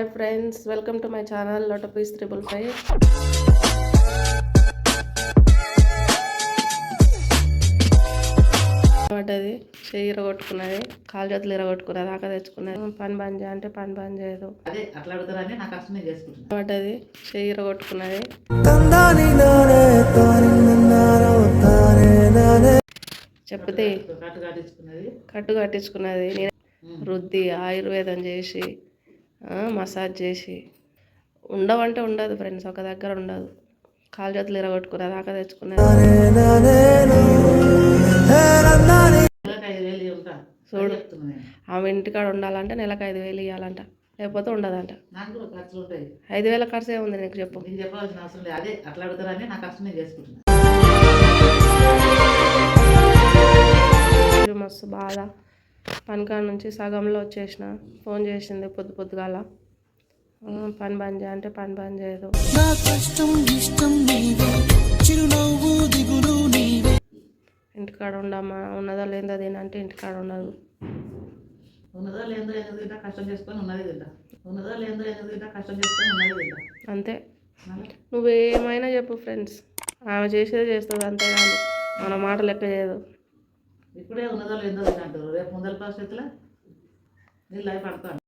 Hi friends welcome to my channel లోట piece triple five. పడ్డది చెయ్యి ఇరగొట్టుకున్నది కాలు చేతులు ఇరగొట్టుకున్నది దాకా తెచ్చుకున్నది. పని బంద్ చేయ అంటే పని బంద్ చేయదు. పడ్డది చెయ్యి ఇరగొట్టుకున్నది చెప్తే కట్టు కట్టించుకున్నది. కట్టు కట్టించుకున్నది. నేను రుద్ది ఆయుర్వేదం చేసి మసాజ్ చేసి. ఉండవంటే ఉండదు ఫ్రెండ్స్ ఒక దగ్గర ఉండదు. కాలు చేతులు ఇరగొట్టుకున్నది దాకా ఉంటా చూడు. ఆమె ఇంటికాడ ఉండాలంటే నెలకు ఐదు వేలు ఇవ్వాలంట లేకపోతే ఉండదంట. ఐదు వేల ఖర్చు ఏముంది నీకు చెప్పు. నేను చెప్పాల్సిన అవసరం లేదు. అదే అట్లా అడుగుతారని నా కష్టం నేను చేసుకుంటున్నా ఇది మస్తు బాధ. పనికాడ నుంచి సగంలో వచ్చేసిన. ఫోన్ చేసింది పొద్దు పొద్దుగాల. పని బంద్ చేయ అంటే పని బంద్ చేయదు. నా కష్టం ఇష్టం నీవే. చిరునవ్వు దిగులు నీవే. ఇంటికాడ ఉండమ్మా ఉన్నదో లేదో తినంటే ఇంటికాడ ఉండదు. ఉన్నదో లేదో ఎందుకు తింటా కష్టం చేసుకొని ఉన్నది తింటా. ఉన్నదో లేదో ఎందుకు తింటా కష్టం చేసుకొని ఉన్నది తింటా. అంతే. నువ్వేమైనా చెప్పు ఫ్రెండ్స్. ఆమె చేసేది చేస్తుంది అంతేగాని మన మాట లెక్క చేయదు. ఇప్పుడే ఉన్నదో లేదో అంటారు. రేపు ముందర పరిస్థితుల్లో నీళ్ళు అయి పడతాను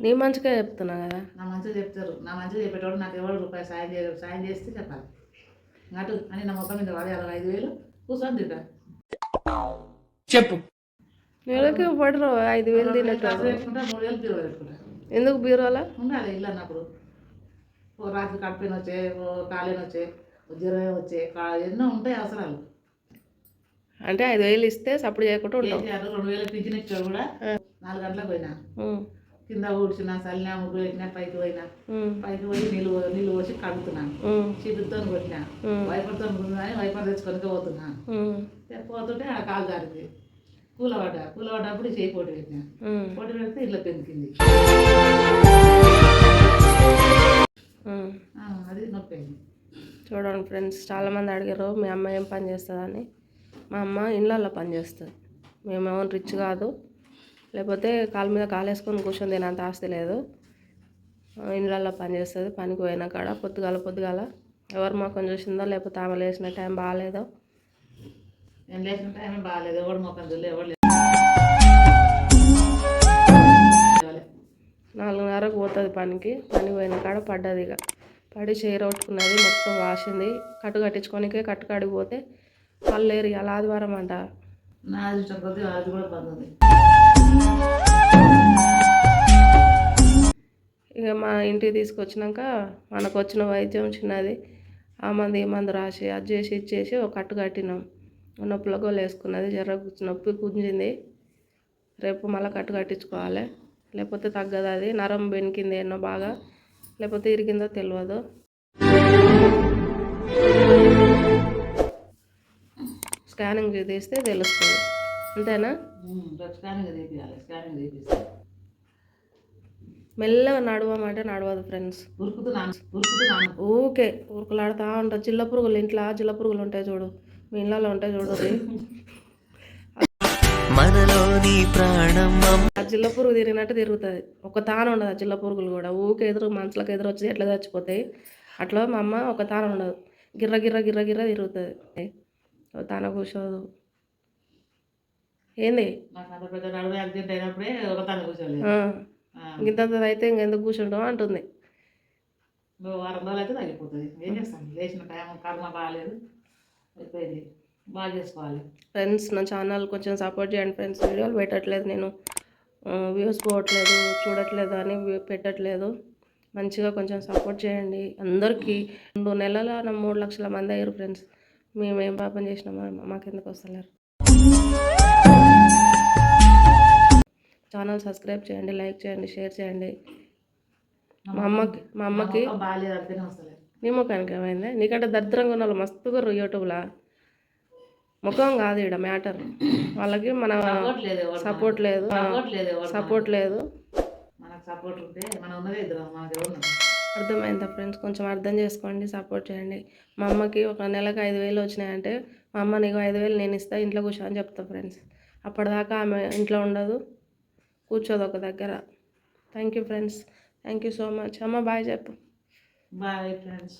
నీ మంచిగా చెప్తున్నా కదా. నా మంచిగా చెప్తారు. నా మంచిగా చెప్పేటోడు నాకు ఎవరు రూపాయి సాయం చేయ సాయం చేస్తే చెప్పాలి. అటు అని నా ముఖం మీద వాడి అరవై ఐదు వేలు కూర్చొని తింటా. నెలకి పడరు ఐదు వేలు తినట్టు మూడు వేలు బీరువా పెట్టుకుంటా. ఎందుకు బీరోలా ఉండాలి ఇల్లు అన్నప్పుడు. ఓ రాత్రి కడుపున వచ్చే ఓ కాలేని వచ్చే జ్వరం వచ్చే కా- ఎన్నో ఉంటాయి అవసరాలు. అంటే ఐదు వేలు ఇస్తే సప్పుడు చేయకుండా ఉంటాం. రెండు వేలు పింఛన్ ఇచ్చాడు కూడా. నాలుగు గంటలకు పోయినా. కింద ఊడ్చిన చల్లినా ముగ్గు పెట్టినా పైకి పోయినా. పైకి పోయి నీళ్ళు నీళ్ళు పోసి కడుగుతున్నాను ఉమ్, చీపుతో కొట్టినా. వైపర్తో అని వైపర్ తెచ్చుకొని పోతున్నా. పోతుంటే ఆ కాలు జారింది కూలబడ్డా. కూలబడ్డప్పుడు చేయి పోటీ పెట్టినా. పోటీ పెడితే ఇట్లా పెంకింది. అది నొప్పి చూడండి ఫ్రెండ్స్ చాలామంది అడిగారు మీ అమ్మ ఏం పని చేస్తుందని. మా అమ్మ ఇళ్ళల్లో పని చేస్తుంది. మేమేమో రిచ్ కాదు. లేకపోతే కాలు మీద కాలు వేసుకొని కూర్చొని తినంత ఆస్తి లేదు. ఇళ్ళల్లో పని చేస్తుంది. పనికి పోయిన కాడ పొద్దుగాల పొద్దుగాల. ఎవరు మొక్కం చూసిందో లేకపోతే ఆమె లేచిన టైం బాగాలేదో. నేను లేచిన టైం బాగాలేదు. ఎవడు మొక్కం చూడలే ఎవడు లేదు నాలుగున్నరకు పోతుంది పనికి. పనికి పోయిన కాడ పడ్డది ఇక. పడి చేరొట్టుకున్నది మొత్తం వాసింది. కట్టు కట్టించుకోనికే కట్టు కాడికి పోతే వాళ్ళు లేరు ఇవాళ ఆదివారం అంట ఇక మా ఇంటికి తీసుకొచ్చినాక మనకు వచ్చిన వైద్యం చిన్నది. ఆ మంది ఈ మందు రాసి అది చేసి ఇచ్చేసి ఒక కట్టు కట్టినాం. నొప్పుల గోలు వేసుకున్నది జర నొప్పి గుంజింది. రేపు మళ్ళీ కట్టు కట్టించుకోవాలి. లేకపోతే తగ్గదు అది. నరం బెనికింది ఎన్నో బాగా. లేకపోతే ఇరిగిందో తెలియదు స్కానింగ్ తీస్తే తెలుస్తుంది. అంతేనా? మెల్లగా నడవమంటే నడవదు ఫ్రెండ్స్. ఉరుకుతున్నాను ఉరుకుతున్నాను ఊకే ఊరుకులాడుతూ ఉంటా. జిల్ల పురుగులు ఇంట్లో జిల్ల పురుగులు ఉంటాయి చూడు. మీ ఇళ్ళలో ఉంటాయి చూడు అది. మనలోని ప్రాణం ఆ జిల్ల పురుగు తిరిగినట్టు తిరుగుతుంది. ఒక తాను ఉండదు ఆ జిల్ల పురుగులు కూడా. ఊకే ఎదురు మనుషులకు ఎదురు వచ్చి ఎట్లా చచ్చిపోతాయి. అట్లా మా అమ్మ ఒక తాను ఉండదు. గిర్ర గిర్ర గిర్ర గిర్ర తిరుగుతుంది. తాన కూర్చోదు. ఏంది? ఇంత అయితే ఇంకెందుకు కూర్చుంటాం అంటుంది. ఇంకో వారం రోజులు అయితే తగ్గిపోతుంది. ఏం చేస్తాం? లేచిన టైం కర్మ బాగాలేదు అయిపోయింది. బాగా చేసుకోవాలి. ఫ్రెండ్స్ నా ఛానల్ కొంచెం సపోర్ట్ చేయండి ఫ్రెండ్స్. వీడియోలు పెట్టట్లేదు నేను. వ్యూస్ పోవట్లేదు చూడట్లేదు అని పెట్టట్లేదు. మంచిగా కొంచెం సపోర్ట్ చేయండి. అందరికీ రెండు నెలల మూడు లక్షల మంది అయ్యారు ఫ్రెండ్స్. మేము పాపం చేసినామో మాకెందుకు వస్తలేరు ఛానల్ సబ్స్క్రైబ్ చేయండి లైక్ చేయండి షేర్ చేయండి. మా అమ్మకి మా అమ్మకి నీ ముఖానికి ఏమైంది? నీకంటే దరిద్రంగా ఉన్న వాళ్ళు మస్తుగా యూట్యూబ్లో ముఖం కాదు ఇక్కడ మ్యాటర్ వాళ్ళకి మన సపోర్ట్ లేదు సపోర్ట్ లేదు. సపోర్ట్ ఉంటే అర్థమైందా ఫ్రెండ్స్? కొంచెం అర్థం చేసుకోండి సపోర్ట్ చేయండి. మా అమ్మకి ఒక నెలకు ఐదు వేలు వచ్చినాయంటే మా అమ్మ నీకు ఐదు వేలు నేను ఇస్తా ఇంట్లో కూర్చో అని చెప్తా ఫ్రెండ్స్. అప్పటిదాకా ఆమె ఇంట్లో ఉండదు కూర్చోదు ఒక దగ్గర. Thank you friends thank you so much. అమ్మ బాయ్ చెప్పు. Bye friends.